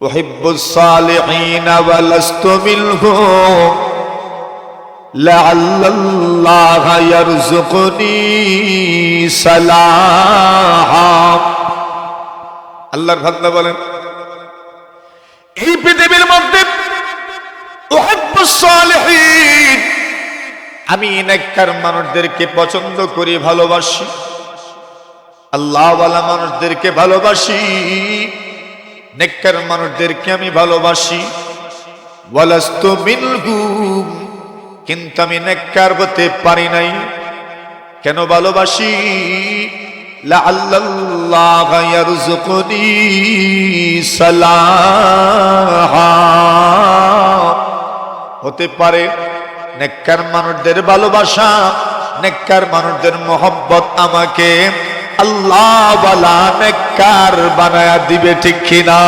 أحب الصالحين ولست منهم لعل الله يرزقني صلاحا আল্লাহর বান্দা বলেন এই পৃথিবীর মধ্যে উহিব্বুস সালিহিন আমি নেককার মানুষদেরকে পছন্দ করি ভালোবাসি আল্লাহওয়ালা মানুষদেরকে ভালোবাসি নেককার মানুষদেরকে আমি ভালোবাসি। ওয়ালাস্তু মিনহুম, কিন্তু আমি নেককার হতে পারি নাই। কেন ভালোবাসি? হতে পারে নেককার মানুষদের ভালোবাসা, নেককার মানুষদের মোহব্বত আমাকে আল্লাহ নেককার বানায়া দিবে ঠিক কিনা?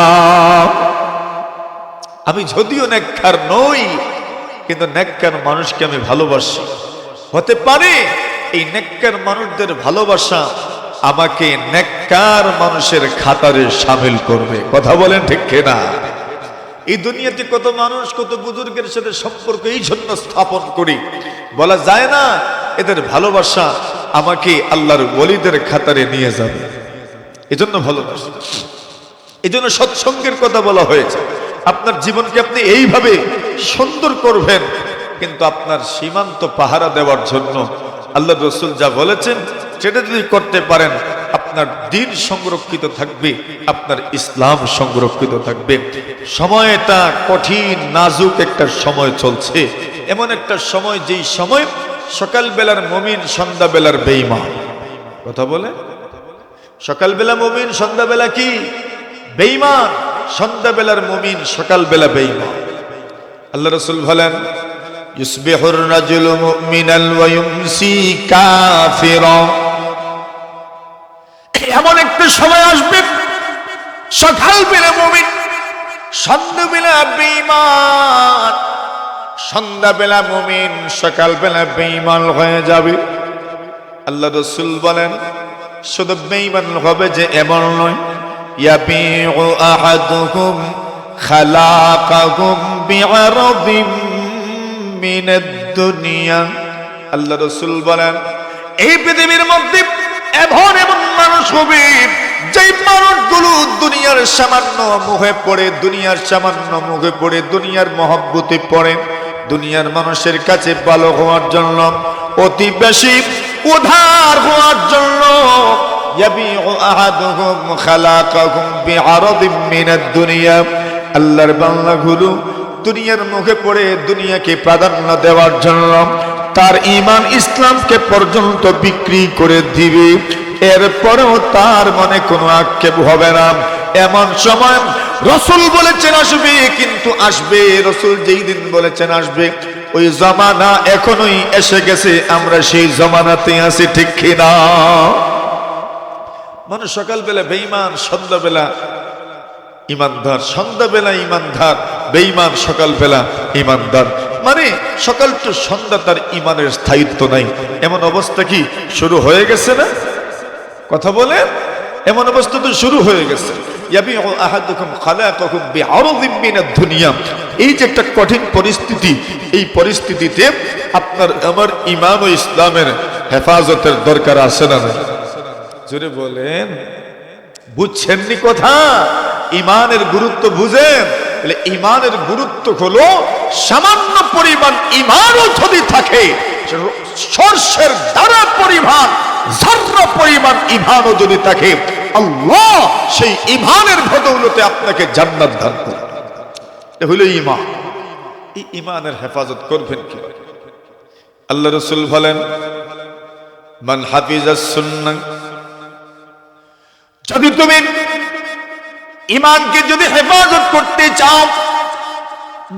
আমি যদিও নেককার নই, কিন্তু নেককার মানুষকে আমি ভালোবাসি। হতে পারে এই নেককার মানুষদের ভালোবাসা আমাকে নেককার মানুষের খাতারে সামিল করবে। কথা বলেন ঠিক কিনা? এই দুনিয়াতে কত মানুষ, কত বুজুর্গের সাথে সম্পর্ক এই জন্য স্থাপন করি। বলা যায় না, এদের ভালোবাসা আমাকে আল্লাহর বলিদের খাতারে নিয়ে যাবে। এজন্য এই জন্য সৎসঙ্গের কথা বলা হয়েছে। আপনার জীবনকে আপনি এইভাবে সুন্দর করবেন, কিন্তু আপনার সীমান্ত পাহারা দেওয়ার জন্য আল্লাহ রসুল যা বলেছেন, সেটা যদি করতে পারেন, আপনার দিন সংরক্ষিত থাকবে, আপনার ইসলাম সংরক্ষিত থাকবে। সময়টা কঠিন, নাজুক একটা সময় চলছে। এমন একটা সময় যেই সময় সকালবেলার মমিন, সন্ধ্যাবেলার বেইমা কথা বলে? সকালবেলা মমিন, সন্ধ্যাবেলা কি? বেইমান সন্ধ্যাবেলার মমিন, সকালবেলা বেইমান আল্লাহ রসুল বলেন, ইউসবিহুর রাজুল মুমিনাল এমন একটা সময় আসবে, সকালবেলা মমিন, সন্ধ্যাবেলা বেইমান সন্ধ্যাবেলা মুমিন, সকালবেলা বেঈমান হয়ে যাবে। আল্লাহ রসুল বলেন, শুধু বেঈমান হবে যে এমন নয়, ইয়াবিউ আহাদুহুম খালাকাহুম বিআরদিম মিনাদ দুনিয়া। আল্লাহ রসুল বলেন, এই পৃথিবীর মধ্যে এমন এমন মানুষ হবে যে মানুষগুলো দুনিয়ার সামান্য মুখে পড়ে, দুনিয়ার সামান্য মুখে পড়ে, দুনিয়ার মহব্বতে পড়ে। দুনিয়ার মানুষের কাছে ভালো হওয়ার জন্য, অতি বেশি উধার হওয়ার জন্য আল্লাহর গুরু দুনিয়ার মুখে পড়ে দুনিয়াকে প্রাধান্য দেওয়ার জন্য তার ইমান ইসলামকে পর্যন্ত বিক্রি করে দিবে। এরপরেও তার মনে কোনো আক্ষেপ হবে না। এমন সময় রসুল বলেছেন আসবে, কিন্তু আসবে, রসুল যেই দিন বলেছেন আসবে, ওই জমানা এখনোই এসে গেছে, আমরা সেই জমানাতে আছি, ঠিক কিনা? মানুষ সকালবেলা বেইমান সন্ধ্যাবেলা ইমানদার সন্ধ্যাবেলা ইমানদার বেইমান সকালবেলা ইমানদার মানে সকাল তো সন্ধ্যা তার ইমানের স্থায়িত্ব নাই। এমন অবস্থা কি শুরু হয়ে গেছে না? কথা বলে এমন অবস্থা তো শুরু হয়ে গেছে। পরিস্থিতি, এই পরিস্থিতিতে ইমান ইসলামের হেফাজতের দরকার আছে না বলেন। বুঝছেননি কথা? ইমানের গুরুত্ব বুঝেন। ইমানের গুরুত্ব হলো সামান্য পরিমাণ ইমানও যদি থাকে, সর্ষের দ্বারা পরিমাণ পরিমাণ ইমানও যদি থাকে আল্লাহ সেই ইমানের বদৌলতে আপনাকে জান্নাত দান করে এ হলো ইমান এই ইমানের হেফাজত করবেন কি? আল্লাহ রসুল বলেন, মান সুন্নাহ। যদি তুমি ইমানকে যদি হেফাজত করতে চাও,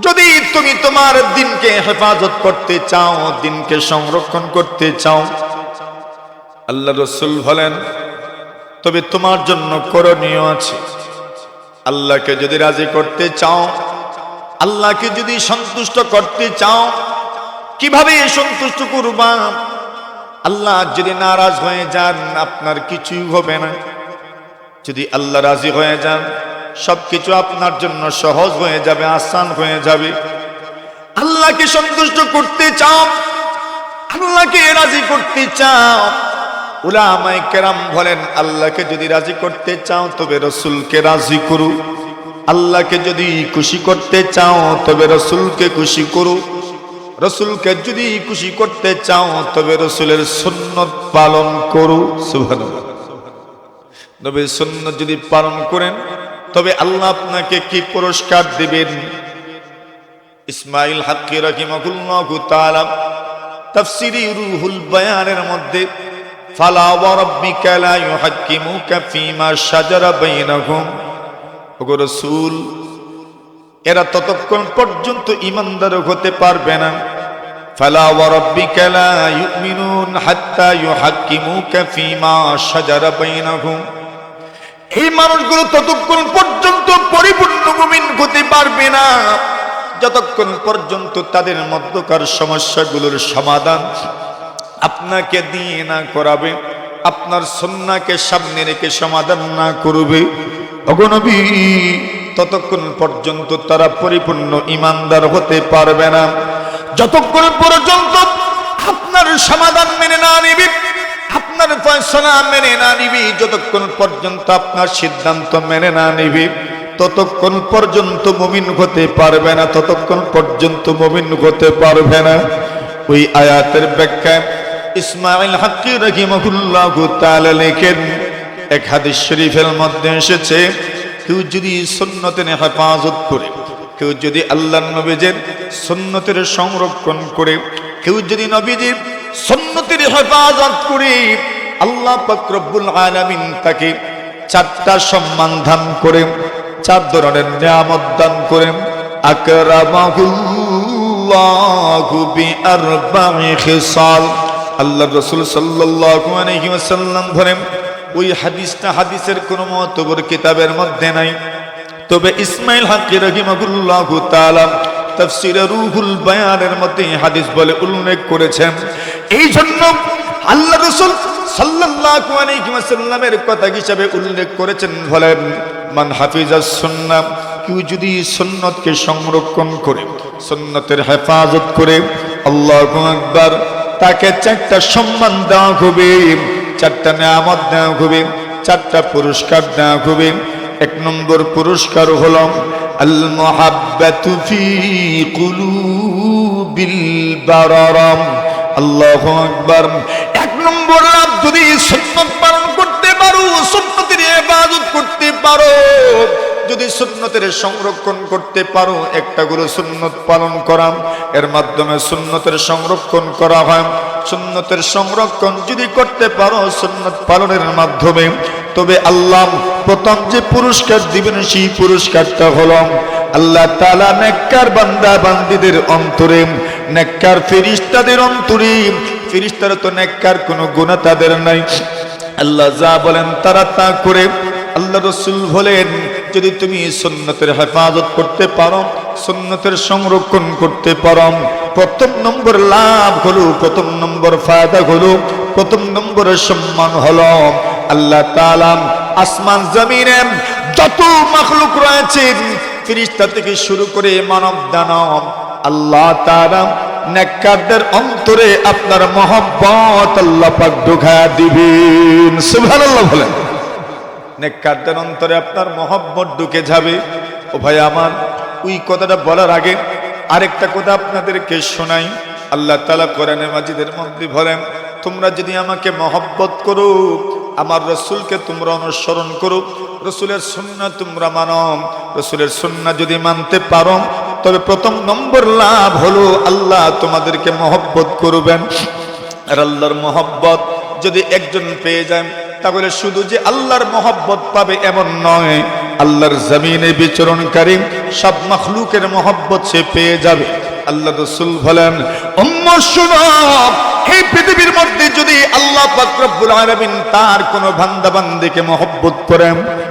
যদি তুমি তোমার দিনকে হেফাজত করতে চাও, দিনকে সংরক্ষণ করতে চাও, আল্লাহ রসুল বলেন তবে তোমার জন্য করণীয় আছে। আল্লাহকে যদি রাজি করতে চাও, আল্লাহকে যদি সন্তুষ্ট করতে চাও, কীভাবে সন্তুষ্ট করবা? আল্লাহ যদি নারাজ হয়ে যান, আপনার কিছুই হবে না। যদি আল্লাহ রাজি হয়ে যান, সবকিছু আপনার জন্য সহজ হয়ে যাবে, আসান হয়ে যাবে। আল্লাহকে সন্তুষ্ট করতে চাও, আল্লাহকে রাজি করতে চাও উলামাই কেরাম বলেন, আল্লাহকে যদি রাজি করতে চাও, তবে রসুলকে রাজি করু। আল্লাহকে যদি খুশি করতে চাও, তবে রসুলকে খুশি করু। রসুলকে যদি খুশি করতে চাও, তবে রসুলের সুন্নত পালন করু। সুবহানাল্লাহ। নবীর সুন্নত যদি পালন করেন, তবে আল্লাহ আপনাকে কি পুরস্কার দিবেন? ইসমাইল হাক্কি রাহিমাহুল্লাহু তাআলা তাফসিরি রুহুল বায়ানের মধ্যে ফালা ওয়া রাব্বিকা লা ইউহাক্কিমুকা ফীমা শাজারা বাইনাহুম। ওগো রাসূল, এরা ততক্ষণ পর্যন্ত ইমানদার হতে পারবে না। ফালা ওয়া রাব্বিকা লা ইউমিনুন হাত্তা ইউহাক্কিমুকা ফীমা শাজারা বাইনাহুম। এই মানুষগুলো ততক্ষণ পর্যন্ত পরিপূর্ণ মুমিন হতে পারবে না। যতক্ষণ পর্যন্ত তাদের মধ্যকার সমস্যাগুলোর সমাধান আপনাকে দিয়ে না করাবে, আপনার সন্নাকে সামনে রেখে সমাধান না করবে। অগনবী ততক্ষণ পর্যন্ত তারা পরিপূর্ণ ইমানদার হতে পারবে না। যতক্ষণ পর্যন্ত আপনার সমাধান মেনে না নিবে, আপনার ফয়সলা মেনে না নিবি, যতক্ষণ পর্যন্ত আপনার সিদ্ধান্ত মেনে না নিবি, ততক্ষণ পর্যন্ত মমিন হতে পারবে না, ততক্ষণ পর্যন্ত মমিন হতে পারবে না। ওই আয়াতের ব্যাখ্যায় ইসমাইল হাক্কি রহিমহুল্লাহ তাআলা লেখেন, এক হাদিস শরীফের মধ্যে এসেছে, কেউ যদি সুন্নতের হেফাজত করে, কেউ যদি আল্লাহ নবীজের সুন্নতের সংরক্ষণ করে, কেউ যদি নবীজির সুন্নতের হেফাজত করে, আল্লাহ পাক রব্বুল আলামিন তাকে চারটা সম্মান দান করে, চার ধরনের নিয়ামত দান করে, আকরামাহুল্লাহু বিআরবা'i খিসাল। আল্লাহ রাসূল ওয়াসাল্লাম ধরেন, ওই হাদিসটা হাদিসের কোনো মতবর কিতাবের মধ্যে নাই। তবে ইসমাইল হাকি রহিমাহুল্লাহু তাআলা তাফসিরে রুহুল বায়ানের মধ্যে হাদিস বলে উল্লেখ করেছেন এই জন্য আল্লাহ রাসূল সাল্লাল্লাহু আলাইহি ওয়াসাল্লামের কথা হিসাবে উল্লেখ করেছেন বলেন, মান হাফিজাস সুন্নাহ কেউ যদি সুন্নতকে সংরক্ষণ করে, সুন্নতের হেফাজত করে, আল্লাহু আকবার তাকে চারটা সম্মান দেওয়া হবে চারটা নিয়ামত দেওয়া হবে চারটা পুরস্কার দেওয়া হবে এক নম্বর পুরস্কার হল আল মহাব্বাতু ফি কুলুবিল বারারাম। আল্লাহু আকবার। এক নম্বর লাভ যদি সুন্নত পালন করতে পারো, সুন্নতের ইবাদত করতে পারো। যদি সুন্নতের সংরক্ষণ করতে পারো, একটা করে সুন্নত পালন করা। এর মাধ্যমে সুন্নতের সংরক্ষণ করা হয়। সুন্নতের সংরক্ষণ যদি করতে পারো, সুন্নত পালনের মাধ্যমে, তবে আল্লাহ প্রথম যে পুরস্কার দিবেন, সেই পুরস্কারটা হলো আল্লাহ তালা নেককার বান্দা বান্দিদের অন্তরে, নেককার ফেরিস্তাদের অন্তরে। ফেরিস্তারা তো নেককার, কোনো গুণা তাদের নাই। আল্লাহ যা বলেন তারা তা করে। আল্লাহ রসুল বলেন যদি তুমি সুন্নতের হেফাজত করতে পারো, সুন্নতের সংরক্ষণ করতে পারো, প্রথম নম্বর লাভ হলো, প্রথম নম্বর ফায়দা হলো, প্রথম নম্বরের সম্মান হলো আল্লাহ তালাম আসমান, জমিনে যত মাখলুক রয়েছে, ফিরিস্তা থেকে শুরু করে মানব দানব, আল্লাহ তারা নেককারদের অন্তরে আপনার মহব্বত আল্লাহ পাক ঢুকায়া দিবেন। সুবহানাল্লাহ বলেন। নেককারদের অন্তরে আপনার মহব্বত ঢুকে যাবে। ও ভাই আমার, ওই কথাটা বলার আগে আরেকটা কথা আপনাদেরকে শোনাই। আল্লাহ তালা কোরআনে মাজিদের মধ্যে বলেন, তোমরা যদি আমাকে মহব্বত করো, আমার রসুলকে তোমরা অনুসরণ করো। রসুলের সুন্না তোমরা মানো। রসুলের সুন্না যদি মানতে পারো, তবে প্রথম নম্বর লাভ হলো আল্লাহ তোমাদেরকে মহব্বত করবেন। আর আল্লাহর মহব্বত যদি একজন পেয়ে যায় তাহলে শুধু যে আল্লাহর মহব্বত পাবে এমন নয়, আল্লাহর জমিনে বিচরণকারী সব মখলুকের মহব্বত সে পেয়ে যাবে। আল্লাহ রসুল বলেন অম্ম এই পৃথিবীর মধ্যে যদি আল্লাহ পাক রব্বুল আলামিন তার কোনো বান্দা বান্দিকে মহব্বত করে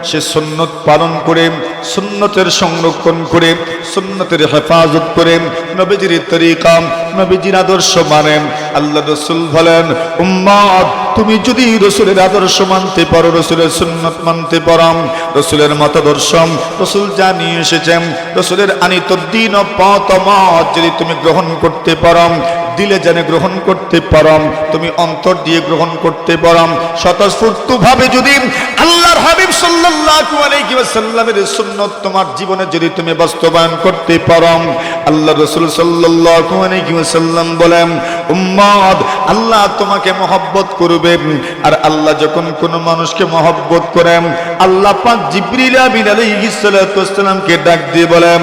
সে সুন্নত পালন করে, সুন্নতের সংরক্ষণ করে, সুন্নতের হেফাজত করে, নবীজির তরিকা, নবীজির আদর্শ মানেন। আল্লাহ রসুল বলেন উম্মত তুমি যদি রসুলের আদর্শ মানতে পারো, রসুলের সুন্নত মানতে পারো, রসুলের মতাদর্শ, রসুল জানিয়ে এসেছেন, রসুলের আনিত দিন পথ মত যদি তুমি গ্রহণ করতে পারো দিলে জেনে গ্রহণ করতে পারম, তুমি অন্তর দিয়ে গ্রহণ করতে পারম। স্বতঃস্ফূর্ত ভাবে যদি আল্লাহর হাবিব সাল্লাল্লাহু আলাইহি ওয়াসাল্লামের সুন্নাত তোমার জীবনে যদি তুমি বাস্তবায়ন করতে পারম আল্লাহ রাসূল সাল্লাল্লাহু আলাইহি ওয়াসাল্লাম বলেন, উম্মত, আল্লাহ তোমাকে মহব্বত করবে আর আল্লাহ যখন কোন মানুষকে মহব্বত করেন, আল্লাহ পাক জিবরিল আমিন আলাইহিস সালাতু ওয়াসসালামকে ডাক দিয়ে বলেন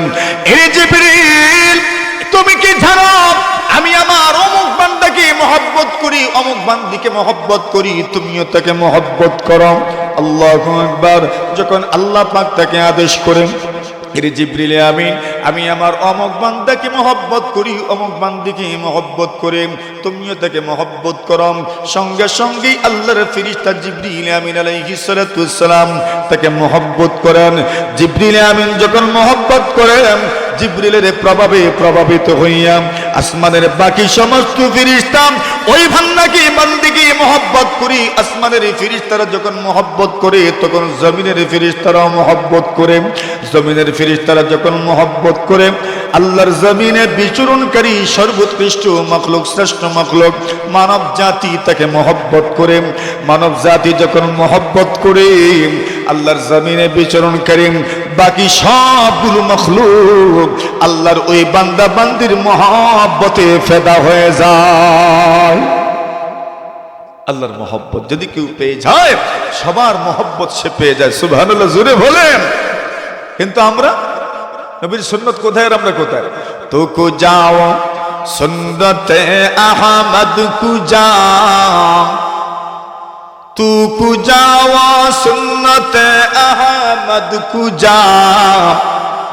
এ জিবরিল, তুমি কি জানো আমি আমার অমুক বান্দাকে মহব্বত করি, অমুক বান্দিকে মহব্বত করি, তুমিও তাকে মহব্বত করো। আল্লাহ একবার যখন আল্লাহ পাক তাকে আদেশ করেন জিব্রিলে আমিন, আমি আমার অমুক বান্দাকে মহব্বত করি, অমুক বান্দিকে মহব্বত করে, তুমিও তাকে মহব্বত করম সঙ্গে সঙ্গেই আল্লাহর ফিরিস্তা জিব্রিল আমিন আলাইহিস সালাতু তাকে মহব্বত করেন। জিব্রিল আমিন যখন মহব্বত করেন জিব্রিলের প্রভাবে প্রভাবিত হইয়া আসমানের বাকি সমস্ত ফিরিস্তাম ওই ভান্নাকে, বান্দিকে মহব্বত করি। আসমানের ফিরিস্তারা যখন মহব্বত করে, তখন জমিনের ফিরিস্তারাও মহব্বত করে। জমিনের ফিরিস্তারা যখন মহব্বত করে, আল্লাহর জমিনে বিচরণকারী, সর্বোৎকৃষ্ট মখলুক, শ্রেষ্ঠ মখলুক মানব জাতি তাকে মহব্বত করে। মানব জাতি যখন মহব্বত করে, আল্লাহর জমিনে বিচরণকারী বাকি সবগুলো মখলুক আল্লাহর ওই বান্দা বান্দির মহব্বতে ফেদা হয়ে যায়। আল্লাহর মহব্বত যদি কেউ পেয়ে যায়, সবার মহব্বত সে পেয়ে যায়। সুবহানাল্লাহ জুড়ে বলেন। কিন্তু আমরা? নবীর সুন্নত কোথায় আমরা কোথায়? তো কু যাও, সুন্নতে আহমদ কু যাও। তু কু যাও সুন্নতে আহমদ কু যাও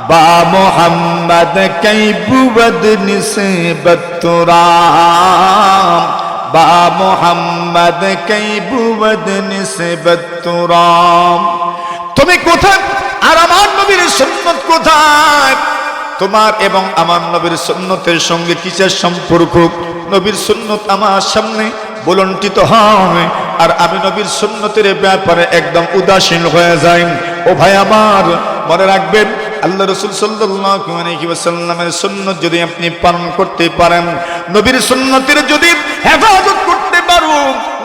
বা মোহাম্মদ কই বুবদ নিসবত তুরাম বা মোহাম্মদ কই বুবদ নিসবত তুরাম তুমি কোথায় আর আমার নবীর সুন্নত কোথায় তোমার এবং আমার নবীর সুন্নতের সঙ্গে কিসের সম্পর্ক নবীর সুন্নত আমার সামনে বলন্টিত হয় আর আমি নবীর সুন্নতির ব্যাপারে একদম উদাসীন হয়ে যাই। ও ভাই আমার, মনে রাখবেন, আল্লাহ রসুল সাল্লামের সুন্নত যদি আপনি পালন করতে পারেন, নবীর সুন্নতির যদি হেফাজত করতে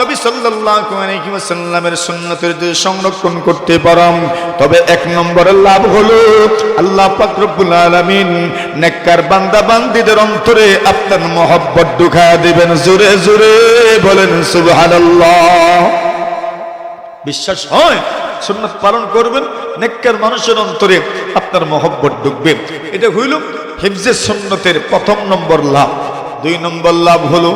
নবী সাল্লাল্লাহু আলাইহি ওয়াসাল্লামের সুন্নতের যদি সংরক্ষণ করতে পারো তবে এক নম্বরের লাভ হলো আল্লাহ পাক রব্বুল আলামিন নেককার বান্দা বান্দীদের অন্তরে আপনার মহব্বত ঢুকায় দিবেন। জোরে জোরে বলেন সুবহানাল্লাহ। বিশ্বাস হয় সুন্নত পালন করবেন, নেককার মানুষের অন্তরে আপনার মহব্বত ঢুকবে। এটা হইল হিফজে সুন্নতের প্রথম নম্বর লাভ। দুই নম্বর লাভ হলো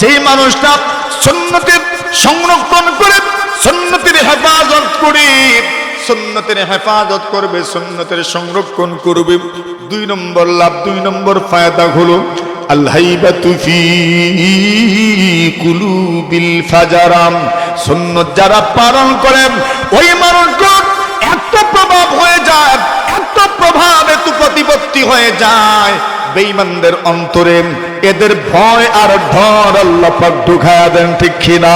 যেই মানুষটা সুন্নতের সংরক্ষণ করে, সুন্নতের হেফাজত করে, সুন্নতের হেফাজত করবে, সুন্নতের সংরক্ষণ করবে। দুই নম্বর লাভ, দুই নম্বর ফায়দা হলো সুন্নত যারা পালন করেন ওই মানুষগুলো এত প্রভাব হয়ে যায়, এত প্রতিপত্তি হয়ে যায়। বেঈমানদের অন্তরে এদের ভয় আর ঢর আল্লাহ পাক ঢুকায়া দেন, ঠিক কিনা?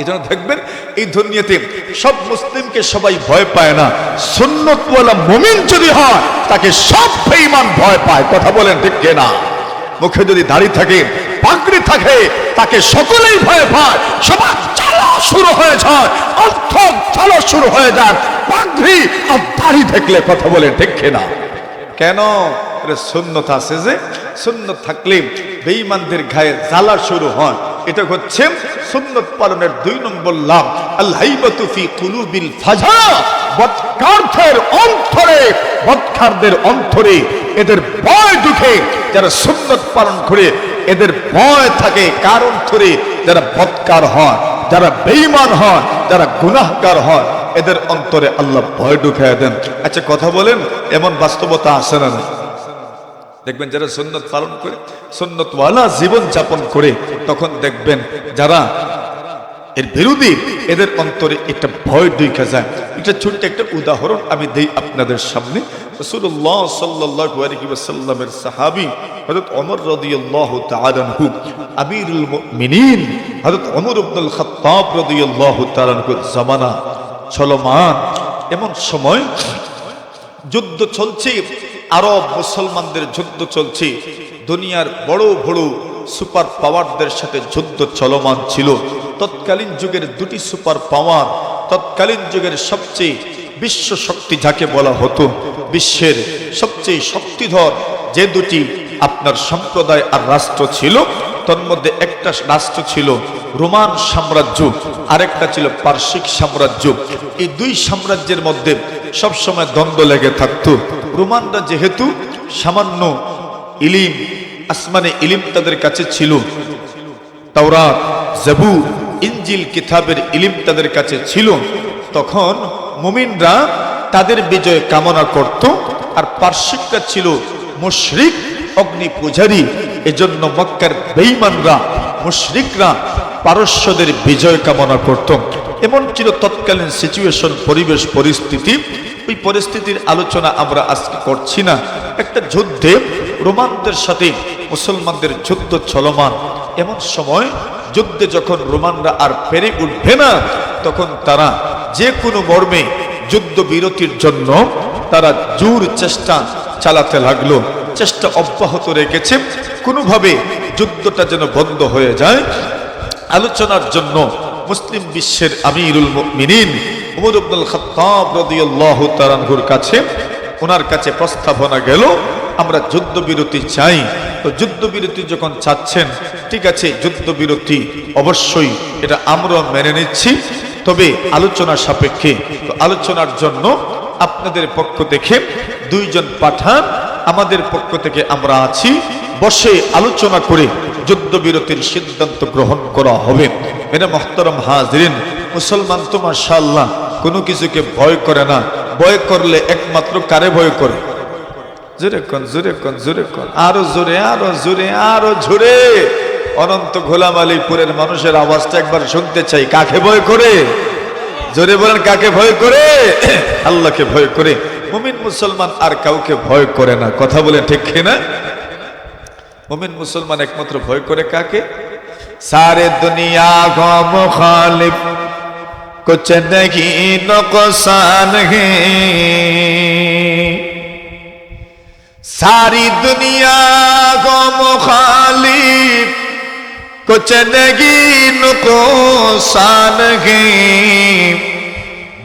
এই জন্য দেখবেন, এই দুনিয়াতে সব মুসলিমকে সবাই ভয় পায় না। সুন্নতওয়ালা মুমিন যদি হয়, তাকে সব বেঈমান ভয় পায়। কথা বলেন, ঠিক কিনা? মুখে যদি দাড়ি থাকে, পাগড়ি থাকে, তাকে সকলেই ভয় পায়। সবার শুরু হয়ে যায়। অর্থ চালা শুরু হয়ে যায়। পাগড়ি আর দাড়ি দেখলে কথা বলে দেখে না কেন? সুন্নত আছে যে সুন্নত থাকলে বেঈমানদের গায়ে জ্বালা শুরু হয়। এটা হচ্ছে সুন্নত পালনের দুই নম্বর লাভ। আল্লাইবাতু ফি কুলুবিল ফাজা। বদকারদের অন্তরে বদকারদের অন্তরে এদের ভয় ঢুকে যারা সুন্নত পালন করে এদের ভয় থাকে কার অন্তরে যারা বদকার হয়। যারা বেঈমান হয়, যারা গুনাহগার হয়, এদের অন্তরে আল্লাহ ভয় ঢুকাইয়া দেন। আচ্ছা কথা বলেন, এমন বাস্তবতা আসে না দেখবেন যারা সুন্নত পালন করে, সুন্নতওয়ালা জীবন যাপন করে, তখন দেখবেন যারা এর বিরোধী, এদের অন্তরে একটা ভয় ঢুকে যায়। এটা ছোট্ট একটা উদাহরণ আমি দেই আপনাদের সামনে। রাসূলুল্লাহ সাল্লাল্লাহু আলাইহি ওয়াসাল্লামের সাহাবী হযরত ওমর রাদিয়াল্লাহু তাআলা আনহু, আমিরুল মুমিনিন হযরত ওমর ইবনুল খাত্তাব রাদিয়াল্লাহু তাআলা আনহুর জামানা চলমান। এমন সময় যুদ্ধ চলছে, আরব মুসলমানদের যুদ্ধ চলছে। দুনিয়ার বড় বড় সুপার পাওয়ারদের সাথে যুদ্ধ চলমান ছিল। তৎকালীন যুগের দুটি সুপার পাওয়ার, তৎকালীন যুগের সবচেয়ে বিশ্ব শক্তি যাকে বলা হতো, বিশ্বের সবচেয়ে শক্তিধর যে দুটি আপনার সম্প্রদায় আর রাষ্ট্র ছিল, তন্মধ্যে একটা রাষ্ট্র ছিল রোমান সাম্রাজ্য, আরেকটা ছিল পার্শ্বিক সাম্রাজ্য। এই দুই সাম্রাজ্যের মধ্যে সবসময় দ্বন্দ্ব লেগে থাকতো। রোমানরা যেহেতু সামান্য ইলিম, আসমানে ইলিম তাদের কাছে ছিল। তাওরা জবু ইঞ্জিল কিতাবের ইলিম তাদের কাছে ছিল। তখন মুমিনরা তাদের বিজয় কামনা করত, আর পার্শ্বিকরা ছিল মুশরিক, অগ্নি পূজারী। এজন্য মক্কার বেঈমানরা, মুশরিকরা পারস্যদের বিজয় কামনা করত। এমন ছিল তৎকালীন সিচুয়েশন পরিবেশ, পরিস্থিতি। ওই পরিস্থিতির আলোচনা আমরা আজকে করছি না। একটা যুদ্ধে রোমানদের সাথে মুসলমানদের যুদ্ধ চলমান। এমন সময় যুদ্ধে যখন রোমানরা আর পেরে উঠবে না, তখন তারা যে কোনো মর্মে যুদ্ধ বিরতির জন্য তারা জোর চেষ্টা চালাতে লাগল, চেষ্টা অব্যাহত রেখেছে। কোনোভাবে যুদ্ধটা যেন বন্ধ হয়ে যায়। আলোচনার জন্য মুসলিম বিশ্বের আমিরুল মুমিনিন উমর আব্দুল রাদিয়াল্লাহু তাআলার কাছে ওনার কাছে প্রস্তাবনা গেল, আমরা যুদ্ধবিরতি চাই। তো যুদ্ধবিরতি যখন চাচ্ছেন, ঠিক আছে, যুদ্ধবিরতি অবশ্যই, এটা আমরা মেনে নিচ্ছি। তবে আলোচনা সাপেক্ষে আলোচনার জন্য আপনাদের পক্ষ থেকে দুইজন পাঠান। আমাদের পক্ষ থেকে আমরা আছি। বসে আলোচনা করে যুদ্ধবিরতির সিদ্ধান্ত গ্রহণ করা হবে। মেরে মহতরম হাজরিন মুসলমান তো মাশাআল্লাহ কোনো কিছুকে ভয় করে না। ভয় করলে একমাত্র কারে ভয় করে? জোরে কন জোরে কন জোরে কন। আরও জোরে আরও জোরে আরও জোরে। অনন্ত গোলাম আলীপুরের মানুষের আওয়াজটা একবার শুনতে চাই। কাকে ভয় করে? জোরে বলেন, কাকে ভয় করে? আল্লাহকে ভয় করে। মুমিন মুসলমান আর কাউকে ভয় করে না। কথা বলে ঠিক না? মুমিন মুসলমান একমাত্র ভয় করে কাকে? সারে দুনিয়া গম খালিফ, কুছ নহি নকসান হে। সারি দুনিয়া গম খালিফ कुछ नहीं नुकसान है।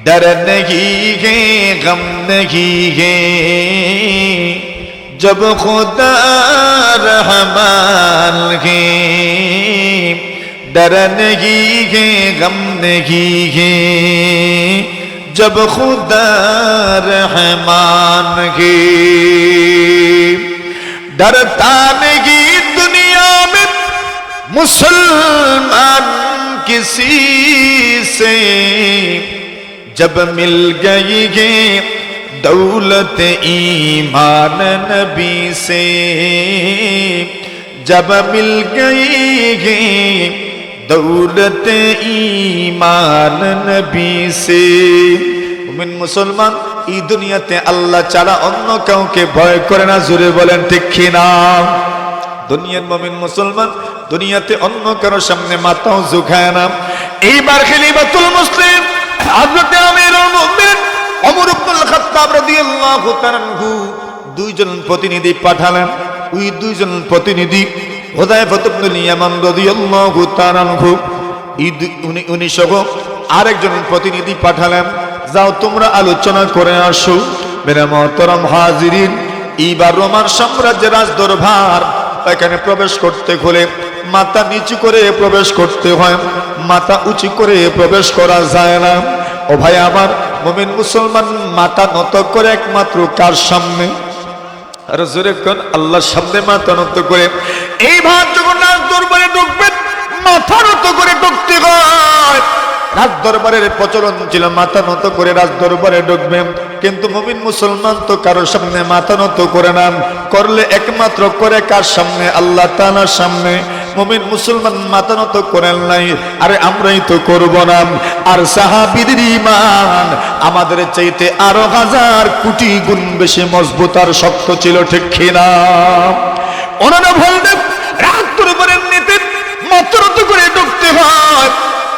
डर नहीं है, गम नहीं है। जब खुदा रहमान है, डर नहीं है, गम नहीं है। जब खुदा रहमान है, डरता नहीं मुसलमान किसी से जब मिल गई है दौलत ईमान नबी से जब मिल गई है দৌলত ইমান নবী সে মুমিন মুসলমান এই দুনিয়াতে আল্লাহ ছাড়া অন্য কাউকে ভয় করে না জুড়ে বলেন ঠিক কিনা দুনিয়ার মুমিন মুসলমান দুনিয়াতে অন্য কারও সামনে মাথাও ঝুঁকায় না। এইবার খেলিবাতুল মুসলিম, হযরতে আমিরুল মুমিন ওমর ইবনুল খাত্তাব রাদিয়াল্লাহু তাআলা দুইজন প্রতিনিধি পাঠালেন। ওই দুইজন প্রতিনিধি হোদায়ফত ইবনুল ইয়ামান রাদিয়াল্লাহু তাআলা আনহু উনি উনি সহ আরেকজন প্রতিনিধি পাঠালেন। যাও তোমরা আলোচনা করে আসো। মেরা মহতরম হাজিরিন, এইবার রোমান সাম্রাজ্যের রাজ দরবার এখানে প্রবেশ করতে হলে মাথা নিচু করে প্রবেশ করতে হয়, মাথা উঁচু করে প্রবেশ করা যায় না। ও ভাই, আমার মুমিন মুসলমান মাথা নত করে একমাত্র কার সামনে? আর আল্লাহর সামনে মাথা নত করে। এই যখন রাজ দরবারে ঢুকবেন, মাথা নত করে ঢুকতে হয়। রাজ দরবারের প্রচলন ছিল, মাথা নত করে রাজ দরবারে ঢুকবে কিন্তু মুমিন মুসলমান তো কারোর সামনে মাথা নত করে না। করলে একমাত্র করে কার সামনে? আল্লাহ তাআলার সামনে। মুমিন মুসলমান মাথা নত করেন নাই। আরে আমরাই তো করব না। আর সাহাবিদের ঈমান আমাদের চাইতে আরও হাজার কোটি গুণ বেশি মজবুত আর শক্ত ছিল, ঠিক কিনা? ওনারা বলতেন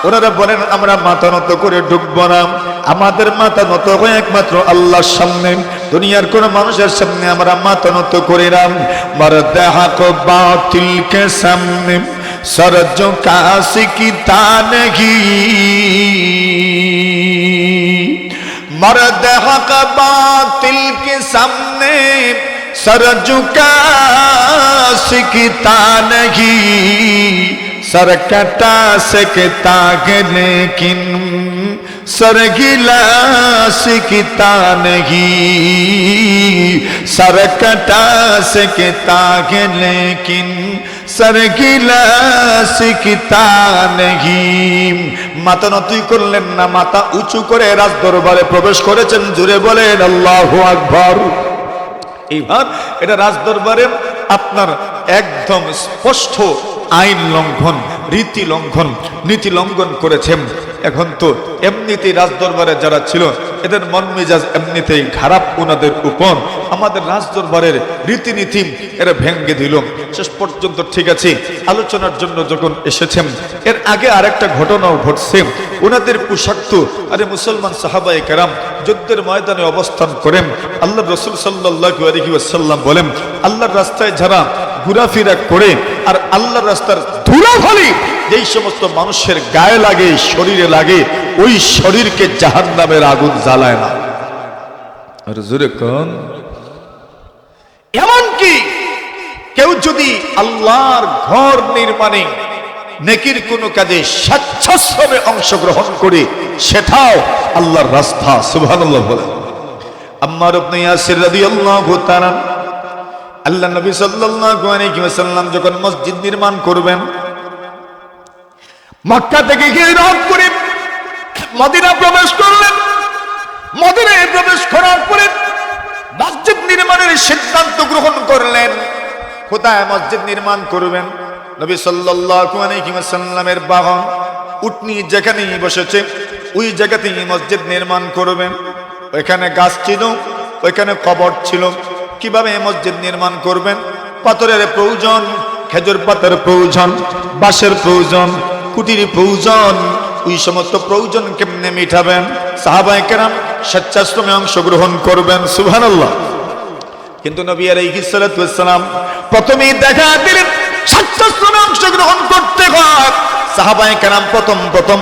ওনারা বলেন, আমরা মাথা নত করে ঢুকবো না। আমাদের মাথা নত হয়ে একমাত্র আল্লাহর সামনে। দুনিয়ার কোন মানুষের সামনে আমরা মাথা নত করে নাম মার দেহাক বাতিলকে সামনে, সরজ কাশি কি তানগি মর দেহাক বাতিলকে সামনে, সরজ কাশি কি তানগি सर कटा सकता है लेकिन सर गिला सीखता नहीं सर कटा सकता है लेकिन सर गिला सीखता नहीं মাথা নতুই করলেন না মাথা উঁচু করে রাজ দরবারে প্রবেশ করেছেন জুড়ে বলেন আল্লাহ আকবর এইবার এটা রাজ দরবারে আপনার একদম স্পষ্ট আইন লঙ্ঘন, রীতি লঙ্ঘন, নীতি লঙ্ঘন করেছেন। এখন তো এমনিতেই রাজদরবারে যারা ছিল, এদের মন মেজাজ এমনিতেই খারাপ ওনাদের উপর। আমাদের রাজদরবারের রীতিনীতি এরা ভেঙ্গে দিল। শেষ পর্যন্ত ঠিক আছে, আলোচনার জন্য যখন এসেছেন, এর আগে আরেকটা ঘটনাও ঘটছে। ওনাদের পোশাক তো, আরে মুসলমান সাহাবাই কেরাম যুদ্ধের ময়দানে অবস্থান করেন। আল্লাহ রসুল সাল্লাহ বলেন, আল্লাহর রাস্তায় যারা ঘোরাফেরা করে আর আল্লাহর রাস্তার ধুলাফলি যেই সমস্ত মানুষের গায়ে লাগে, শরীরে লাগে, ওই শরীরকে জাহান নামের আগুন জ্বালায় না। এমনকি কেউ যদি আল্লাহর ঘর নির্মাণে নেকির কোনো কাজে স্বেচ্ছাশ্রমে অংশগ্রহণ করে সেটাও আল্লাহর রাস্তা, সুবহানাল্লাহ বলেন। আম্মার ইবনে ইয়াসির রাদিয়াল্লাহু তাআলা আল্লাহ নবী সাল্লাল্লাহু আলাইহি ওয়াসাল্লাম যখন মসজিদ নির্মাণ করবেন, মক্কা থেকে হিজরত করে মদিনা প্রবেশ করলেন। মদিনায় প্রবেশ করার পরে মসজিদ নির্মাণের সিদ্ধান্ত গ্রহণ করলেন। কোথায় মসজিদ নির্মাণ করবেন? নবী আলাইহি বাহন উটনি যেখানেই বসেছে, ওই জায়গাতেই মসজিদ নির্মাণ করবেন ওইখানে গাছ ছিল, ওইখানে কবর ছিল। কীভাবে মসজিদ নির্মাণ করবেন? পাথরের প্রয়োজন, খেজুর পাতার প্রয়োজন, বাঁশের প্রয়োজন, কুটির প্রয়োজন, ওই সমস্ত প্রয়োজন কেমনে মিটাবেন? সাহাবাই কেরাম স্বেচ্ছাশ্রমে অংশগ্রহণ করবেন, সুবহানাল্লাহ। কিন্তু নবী আলাইহিস ওয়াসসালাম প্রথমেই দেখা দিলেন স্বেচ্ছাশ্রমে অংশগ্রহণ করতে হয় সাহাবাই কেরাম প্রথম প্রথম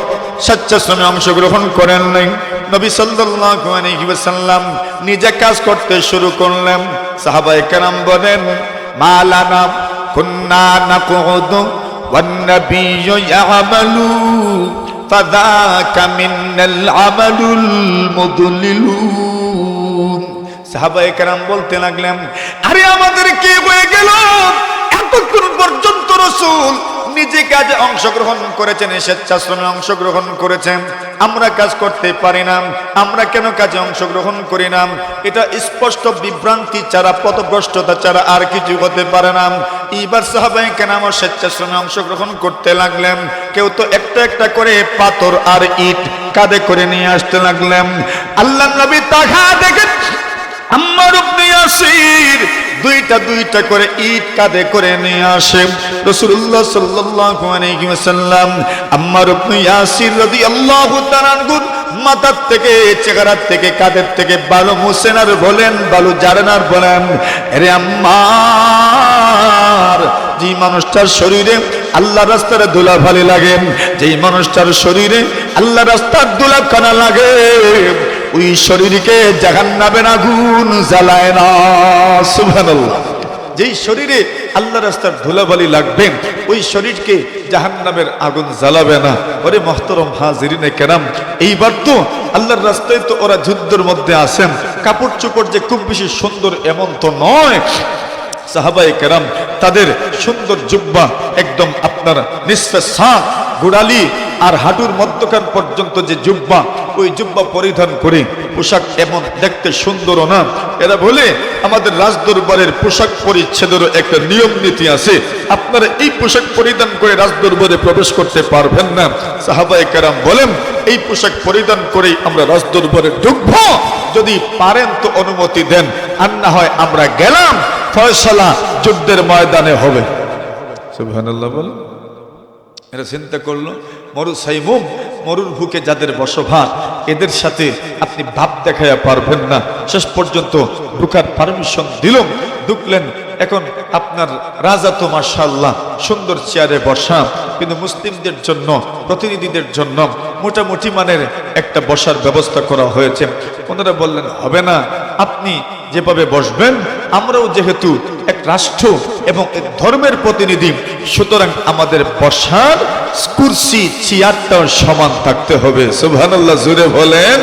স্বেচ্ছাশ্রমে অংশগ্রহণ করেন নাই নবী সাল্লাল্লাহু আলাইহি ওয়াসাল্লাম নিজে কাজ করতে শুরু করলেন সাহাবাই কেরাম বলেন মালানা কুন্না নাকুদু ওয়ান নাবিয়্যু ইয়ামালু فذاك منا العمل المضللون সাহাবায়ে কেরাম বলতে লাগলেন আরে আমাদের কি হয়ে গেল এতক্ষণ পর্যন্ত রসুল নিজে কাজে অংশগ্রহণ করেছেন, স্বেচ্ছাশ্রমে অংশগ্রহণ করেছেন। আমরা কাজ করতে পারি না, আমরা কেন কাজে অংশগ্রহণ করি না? এটা স্পষ্ট বিভ্রান্তি ছাড়া, পথভ্রষ্টতা ছাড়া আর কিছু হতে পারে না। এইবার সাহাবাই কেন আমার স্বেচ্ছাশ্রমে অংশগ্রহণ করতে লাগলেন। কেউ তো একটা একটা করে পাথর আর ইট কাঁধে করে নিয়ে আসতে লাগলেন। আল্লাহ নবী তাহা দেখে আম্মার ইবনে ইয়াসির দুইটা দুইটা করে ইট কাঁধে করে নিয়ে আসে। ইয়াসির রাদিয়াল্লাহু তাআলা মাথার থেকে, চেহারার থেকে, কাঁধের থেকে বালু মুছেন আর বলেন, বালু জারেন আর বলেন রে আম্মার যে মানুষটার শরীরে আল্লাহ রাস্তার ধুলা ভালি লাগে, যেই মানুষটার শরীরে আল্লাহ রাস্তার ধুলা কানা লাগে ওই শরীরকে জাহান নামের আগুন জ্বালায় না। সুবহানাল্লাহ। যেই শরীরে আল্লাহ রাস্তার ধুলাবালি লাগবে, ওই শরীরকে জাহান্নামের আগুন জ্বালাবে না। ওরে মহতরম হাজিরিনে কেরাম, এইবার তো আল্লাহর রাস্তায় তো ওরা যুদ্ধের মধ্যে আসেন কাপড় চোপড় যে খুব বেশি সুন্দর, এমন তো নয়। সাহাবাই কেরাম তাদের সুন্দর জুব্বা একদম আপনার নিঃশ্বে গুড়ালি আর হাঁটুর মধ্যখান পর্যন্ত যে জুব্বা, ওই জুব্বা পরিধান করে পোশাক এমন দেখতে সুন্দরও না। এরা বলে, আমাদের রাজদরবারের পোশাক পরিচ্ছেদেরও একটা নিয়ম নীতি আছে। আপনারা এই পোশাক পরিধান করে রাজদরবারে প্রবেশ করতে পারবেন না। সাহাবাই কেরাম বলেন, এই পোশাক পরিধান করেই আমরা রাজদরবারে ঢুকবো। যদি পারেন তো অনুমতি দেন। আর না হয় আমরা গেলাম ফয়সালা যুদ্ধের ময়দানে হবে। এরা চিন্তা করল, মরু সাইমুম, মরুর ভুকে যাদের বসবাস, এদের সাথে আপনি ভাব দেখাইয়া পারবেন না। শেষ পর্যন্ত ঢুকার পারমিশন দিলাম, ঢুকলেন। এখন আপনার রাজা তো মার্শাল্লাহ সুন্দর চেয়ারে বসা। কিন্তু মুসলিমদের জন্য, প্রতিনিধিদের জন্য মোটামুটি মানের একটা বসার ব্যবস্থা করা হয়েছে। ওনারা বললেন, হবে না আপনি যেভাবে বসবেন, আমরাও যেহেতু এক রাষ্ট্র এবং এক ধর্মের প্রতিনিধি, সুতরাং আমাদের বসার কুর্সি, চেয়ারটাও সমান থাকতে হবে। সুবহানাল্লাহ জুড়ে বলেন।